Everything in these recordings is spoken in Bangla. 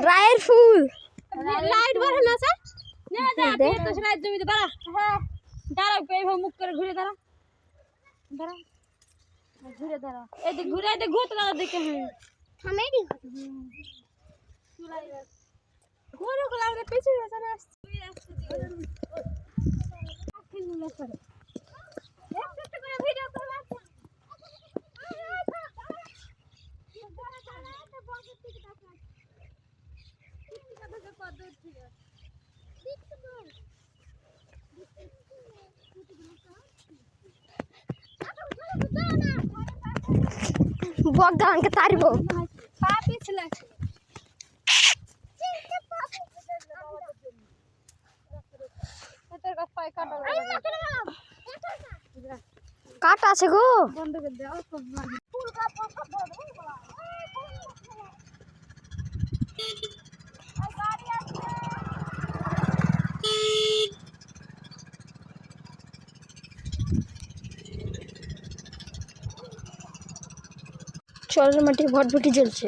রায়ের ফুল লাইট বড় না স্যার না যা দে। তুই তো সেলাই জমিতে দাঁড়া হ্যাঁ দাঁড়া এইভাবে মুখ করে ঘুরে দাঁড়া দাঁড়া ঘুরে দাঁড়া এদিক ঘুরে এদিক ঘুরতে দাঁড়া দেখে হ্যাঁ থামেরি ঘুরে গুলো আমাদের পিছনে পেছনে আসছে ভিডিও করে বগদানকে তারিব পা পিছলে তোর কাছে পায়ে কাটা কাট আছে গো বন্ধ করে দে চরের মাঠে ভটভটি জ্বলছে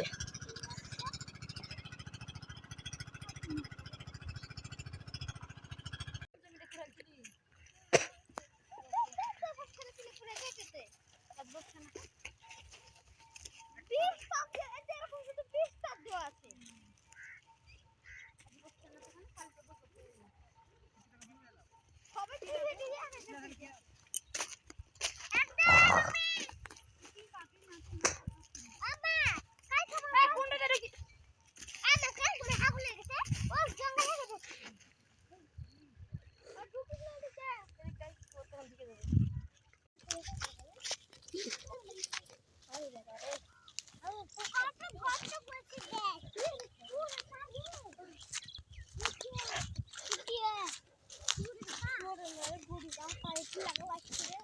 两个玩具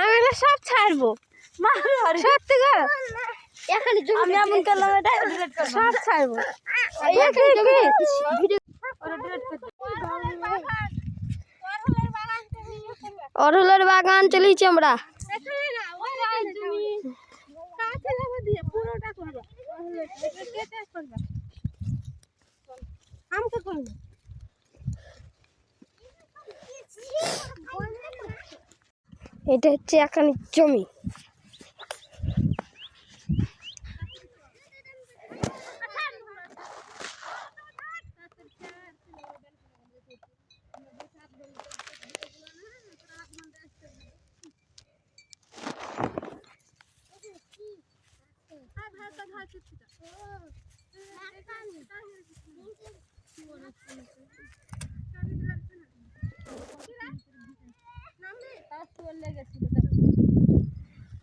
আমি এগুলো সব ছাড়বো। সত্যি গো এখানে আমি এমন করলাম এটা সব ছাড়বো। অরহুলের বাগান চলেছি আমরা। পুরোটা করবা কেটে করবা আমকে করব এটা হচ্ছে এখানে জমি।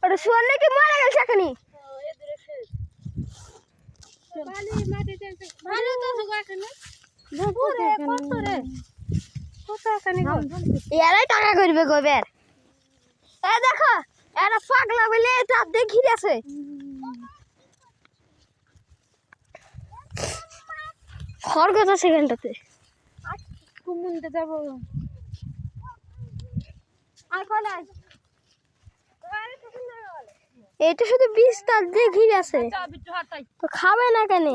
ওটা শুয়ার নাকি মারা গেছে এখানে টাকা করবে গোবের এ দেখো এরা পাগলা বলে দিয়ে ঘিরে আছে খরগোশ আছে এখানটাতে। কুমুনতে যাব। এটা শুধু বিস্তার তার দিয়ে ঘিরে আছে। তো খাবে না কেন?